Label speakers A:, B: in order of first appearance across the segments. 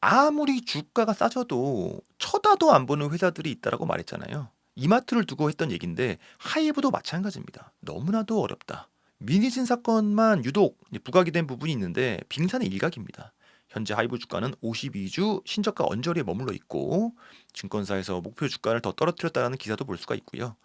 A: 아무리 주가가 싸져도 쳐다도 안 보는 회사들이 있다라고 말했잖아요. 이마트를 두고 했던 얘기인데 하이브도 마찬가지입니다. 너무나도 어렵다. 미니진 사건만 유독 부각이 된 부분이 있는데 빙산의 일각입니다. 현재 하이브 주가는 52주 신저가 언저리에 머물러 있고 증권사에서 목표 주가를 더 떨어뜨렸다는 기사도 볼 수가 있고요.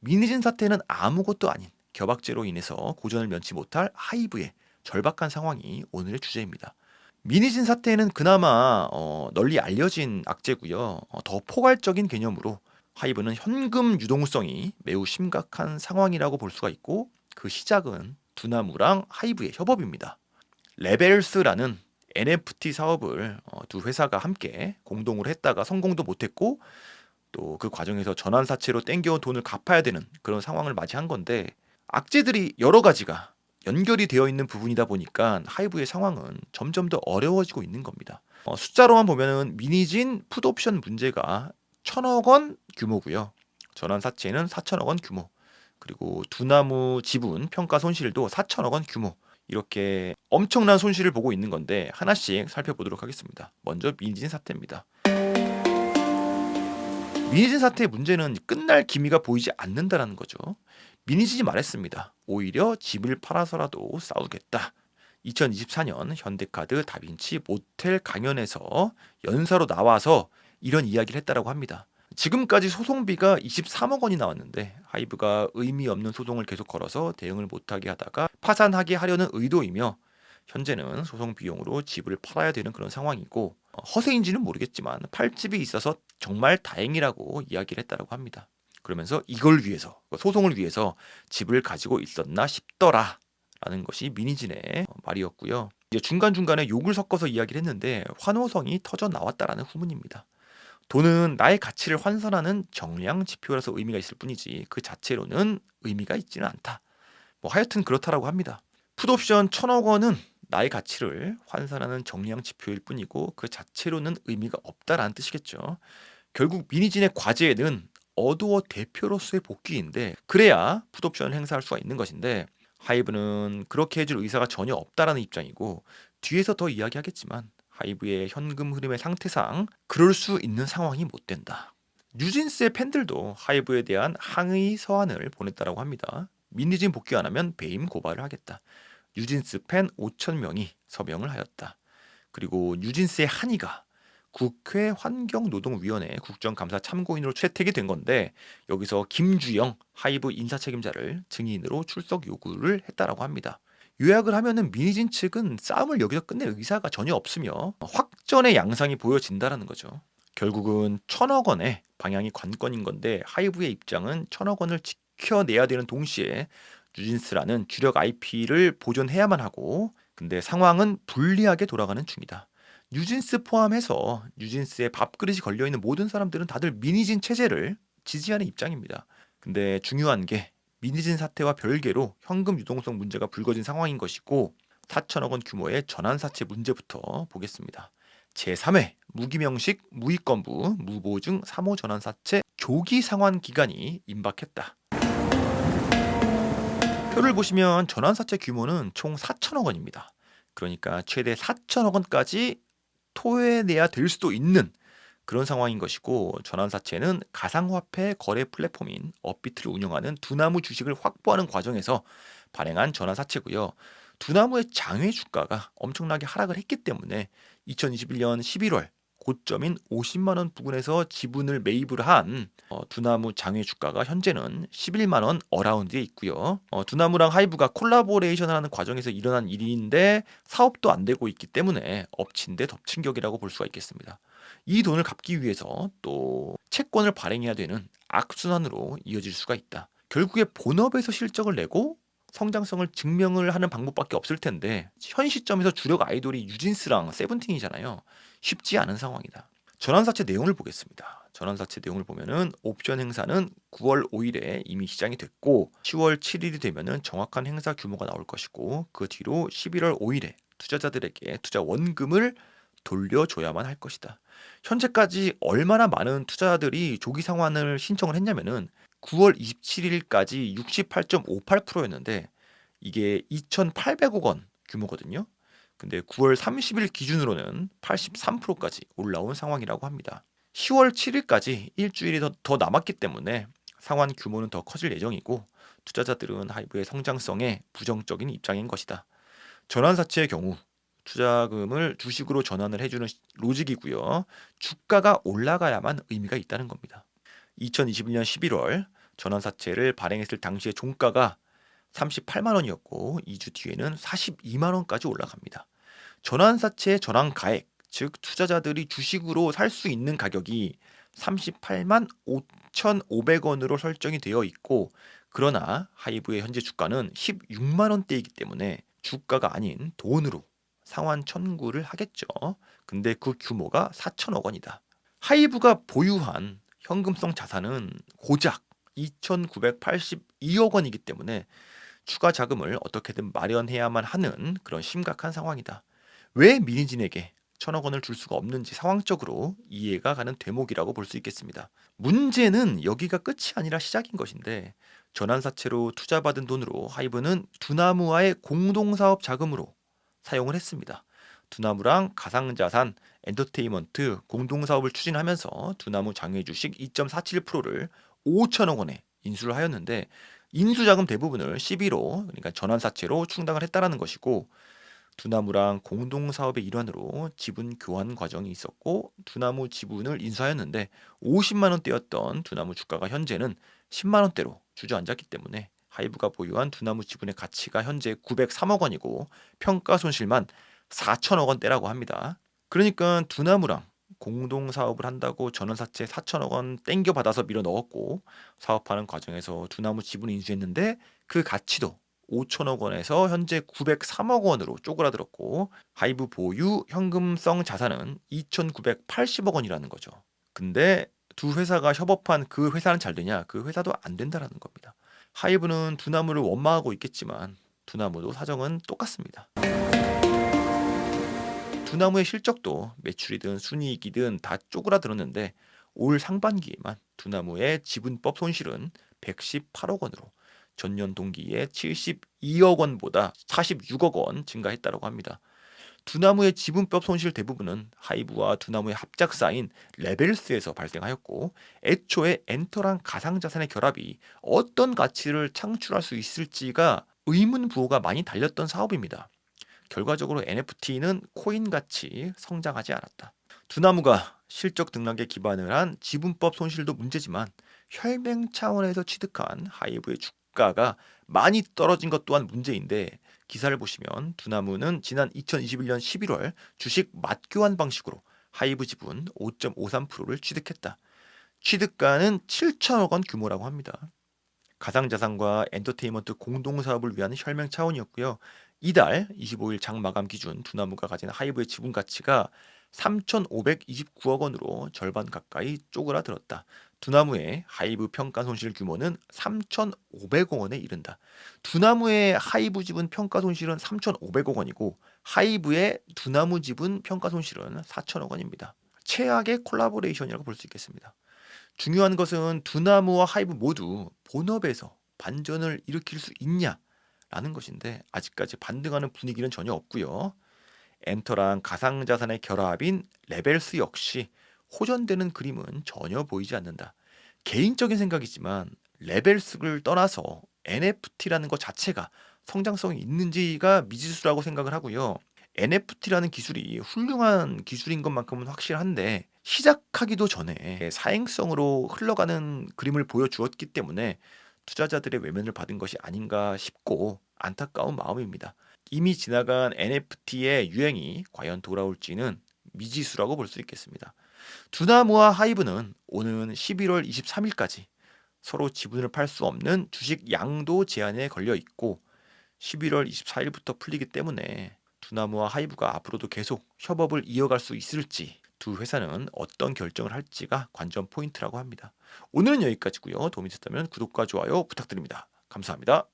A: 미니진 사태는 아무것도 아닌 겨박제로 인해서 고전을 면치 못할 하이브의 절박한 상황이 오늘의 주제입니다. 미니진 사태는 그나마 어, 널리 알려진 악재고요. 어, 더 포괄적인 개념으로 하이브는 현금 유동성이 매우 심각한 상황이라고 볼 수가 있고 그 시작은 두나무랑 하이브의 협업입니다. 레벨스라는 NFT 사업을 어, 두 회사가 함께 공동으로 했다가 성공도 못했고 또 그 과정에서 전환사채로 땡겨온 돈을 갚아야 되는 그런 상황을 맞이한 건데 악재들이 여러 가지가 연결이 되어 있는 부분이다 보니까 하이브의 상황은 점점 더 어려워지고 있는 겁니다. 어, 숫자로만 보면은 미니진 풋옵션 문제가 천억 원 규모고요. 전환 사채는 4천억 원 규모. 그리고 두나무 지분 평가 손실도 4천억 원 규모. 이렇게 엄청난 손실을 보고 있는 건데 하나씩 살펴보도록 하겠습니다. 먼저 미니진 사태입니다. 미니진 사태의 문제는 끝날 기미가 보이지 않는다라는 거죠. 미니진이 말했습니다. 오히려 집을 팔아서라도 싸우겠다. 2024년 현대카드 다빈치 모텔 강연에서 연사로 나와서 이런 이야기를 했다라고 합니다. 지금까지 소송비가 23억 원이 나왔는데 하이브가 의미 없는 소송을 계속 걸어서 대응을 못하게 하다가 파산하게 하려는 의도이며 현재는 소송 비용으로 집을 팔아야 되는 그런 상황이고 어, 허세인지는 모르겠지만 팔집이 있어서 정말 다행이라고 이야기를 했다라고 합니다. 그러면서 이걸 위해서 소송을 위해서 집을 가지고 있었나 싶더라라는 것이 미니진의 말이었고요. 이제 중간 중간에 욕을 섞어서 이야기를 했는데 환호성이 터져 나왔다라는 후문입니다. 돈은 나의 가치를 환산하는 정량 지표라서 의미가 있을 뿐이지 그 자체로는 의미가 있지는 않다. 뭐 하여튼 그렇다라고 합니다. 풋옵션 천억 원은 나의 가치를 환산하는 정량 지표일 뿐이고 그 자체로는 의미가 없다라는 뜻이겠죠. 결국 미니진의 과제는 어두워 대표로서의 복귀인데 그래야 풋옵션을 행사할 수가 있는 것인데 하이브는 그렇게 해줄 의사가 전혀 없다라는 입장이고 뒤에서 더 이야기하겠지만 하이브의 현금 흐름의 상태상 그럴 수 있는 상황이 못 된다. 뉴진스의 팬들도 하이브에 대한 항의 서한을 보냈다라고 합니다. 미니진 복귀 안 하면 배임 고발을 하겠다. 뉴진스 팬 5천 명이 서명을 하였다. 그리고 뉴진스의 한이가 국회 환경노동위원회 국정감사 참고인으로 채택이 된 건데 여기서 김주영 하이브 인사책임자를 증인으로 출석 요구를 했다라고 합니다. 요약을 하면은 미니진 측은 싸움을 여기서 끝낼 의사가 전혀 없으며 확전의 양상이 보여진다라는 거죠. 결국은 천억 원의 방향이 관건인 건데 하이브의 입장은 천억 원을 지켜내야 되는 동시에 뉴진스라는 주력 IP를 보존해야만 하고 근데 상황은 불리하게 돌아가는 중이다. 뉴진스 포함해서 뉴진스에 밥그릇이 걸려 있는 모든 사람들은 다들 미니진 체제를 지지하는 입장입니다. 근데 중요한 게 미니진 사태와 별개로 현금 유동성 문제가 불거진 상황인 것이고 4천억 원 규모의 전환사채 문제부터 보겠습니다. 제3회 무기명식 무이건부 무보증 3호 전환사채 조기 상환 기간이 임박했다. 표를 보시면 전환사채 규모는 총 4천억 원입니다. 그러니까 최대 4천억 원까지 토해내야 될 수도 있는 그런 상황인 것이고 전환사채는 가상화폐 거래 플랫폼인 업비트를 운영하는 두나무 주식을 확보하는 과정에서 발행한 전환사채고요. 두나무의 장외 주가가 엄청나게 하락을 했기 때문에 2021년 11월 고점인 50만 원 부근에서 지분을 매입을 한 어, 두나무 장외 주가가 현재는 11만 원 어라운드에 있고요. 어, 두나무랑 하이브가 콜라보레이션을 하는 과정에서 일어난 일인데 사업도 안 되고 있기 때문에 엎친 데 덮친 격이라고 볼 수가 있겠습니다. 이 돈을 갚기 위해서 또 채권을 발행해야 되는 악순환으로 이어질 수가 있다. 결국에 본업에서 실적을 내고 성장성을 증명을 하는 방법밖에 없을 텐데 현 시점에서 주력 아이돌이 유진스랑 세븐틴이잖아요. 쉽지 않은 상황이다. 전환사채 내용을 보겠습니다. 전환사채 내용을 보면은 옵션 행사는 9월 5일에 이미 시장이 됐고 10월 7일이 되면은 정확한 행사 규모가 나올 것이고 그 뒤로 11월 5일에 투자자들에게 투자 원금을 돌려줘야만 할 것이다. 현재까지 얼마나 많은 투자자들이 조기 상환을 신청을 했냐면은 9월 27일까지 68.58%였는데 이게 2,800억 원 규모거든요. 근데 9월 30일 기준으로는 83%까지 올라온 상황이라고 합니다. 10월 7일까지 일주일이 더, 더 남았기 때문에 상환 규모는 더 커질 예정이고 투자자들은 하이브의 성장성에 부정적인 입장인 것이다. 전환사채의 경우 투자금을 주식으로 전환을 해주는 로직이고요. 주가가 올라가야만 의미가 있다는 겁니다. 2021년 11월 전환사채를 발행했을 당시의 종가가 38만 원이었고 2주 뒤에는 42만 원까지 올라갑니다. 전환사채의 전환 가액, 즉 투자자들이 주식으로 살 수 있는 가격이 38만 5,500원으로 설정이 되어 있고 그러나 하이브의 현재 주가는 16만 원대이기 때문에 주가가 아닌 돈으로 상환 청구를 하겠죠. 근데 그 규모가 4천억 원이다. 하이브가 보유한 현금성 자산은 고작 2,982억 원이기 때문에 추가 자금을 어떻게든 마련해야만 하는 그런 심각한 상황이다. 왜 민희진에게 천억 원을 줄 수가 없는지 상황적으로 이해가 가는 대목이라고 볼 수 있겠습니다. 문제는 여기가 끝이 아니라 시작인 것인데 전환사채로 투자받은 돈으로 하이브는 두나무와의 공동사업 자금으로 사용을 했습니다. 두나무랑 가상자산, 엔터테인먼트 공동사업을 추진하면서 두나무 장외 주식 2.47%를 5천억 원에 인수를 하였는데 인수자금 대부분을 11호 그러니까 전환사채로 충당을 했다라는 것이고 두나무랑 공동사업의 일환으로 지분 교환 과정이 있었고 두나무 지분을 인수하였는데 50만 원대였던 두나무 주가가 현재는 10만 원대로 주저앉았기 때문에 하이브가 보유한 두나무 지분의 가치가 현재 903억 원이고 평가 손실만 4천억 원대라고 합니다. 그러니까 두나무랑 공동 사업을 한다고 전원사채 4천억 원 땡겨 받아서 밀어 넣었고 사업하는 과정에서 두나무 지분을 인수했는데 그 가치도 5천억 원에서 현재 903억 원으로 쪼그라들었고 하이브 보유 현금성 자산은 2,980억 원이라는 거죠. 근데 두 회사가 협업한 그 회사는 잘 되냐? 그 회사도 안 된다라는 겁니다. 하이브는 두나무를 원망하고 있겠지만 두나무도 사정은 똑같습니다. 두나무의 실적도 매출이든 순이익이든 다 쪼그라들었는데 올 상반기에만 두나무의 지분법 손실은 118억 원으로 전년 동기에 72억 원보다 46억 원 증가했다고 합니다. 두나무의 지분법 손실 대부분은 하이브와 두나무의 합작사인 레벨스에서 발생하였고 애초에 엔터랑 가상자산의 결합이 어떤 가치를 창출할 수 있을지가 의문 부호가 많이 달렸던 사업입니다. 결과적으로 NFT는 코인같이 성장하지 않았다. 두나무가 실적 등락에 기반을 한 지분법 손실도 문제지만 혈맹 차원에서 취득한 하이브의 주가가 많이 떨어진 것 또한 문제인데 기사를 보시면 두나무는 지난 2021년 11월 주식 맞교환 방식으로 하이브 지분 5.53%를 취득했다. 취득가는 7천억 원 규모라고 합니다. 가상자산과 엔터테인먼트 공동사업을 위한 혈맹 차원이었고요. 이달 25일 장 마감 기준 두나무가 가진 하이브의 지분 가치가 3,529억 원으로 절반 가까이 쪼그라들었다. 두나무의 하이브 평가 손실 규모는 3,500억 원에 이른다. 두나무의 하이브 지분 평가 손실은 3,500억 원이고 하이브의 두나무 지분 평가 손실은 4천억 원입니다. 최악의 콜라보레이션이라고 볼 수 있겠습니다. 중요한 것은 두나무와 하이브 모두 본업에서 반전을 일으킬 수 있냐 라는 것인데 아직까지 반등하는 분위기는 전혀 없고요. 엔터랑 가상자산의 결합인 레벨스 역시 호전되는 그림은 전혀 보이지 않는다. 개인적인 생각이지만 레벨스를 떠나서 NFT라는 것 자체가 성장성이 있는지가 미지수라고 생각을 하고요. NFT라는 기술이 훌륭한 기술인 것만큼은 확실한데 시작하기도 전에 사행성으로 흘러가는 그림을 보여주었기 때문에 투자자들의 외면을 받은 것이 아닌가 싶고 안타까운 마음입니다. 이미 지나간 NFT의 유행이 과연 돌아올지는 미지수라고 볼 수 있겠습니다. 두나무와 하이브는 오는 11월 23일까지 서로 지분을 팔 수 없는 주식 양도 제한에 걸려 있고 11월 24일부터 풀리기 때문에 두나무와 하이브가 앞으로도 계속 협업을 이어갈 수 있을지 두 회사는 어떤 결정을 할지가 관전 포인트라고 합니다. 오늘은 여기까지고요. 도움이 됐다면 구독과 좋아요 부탁드립니다. 감사합니다.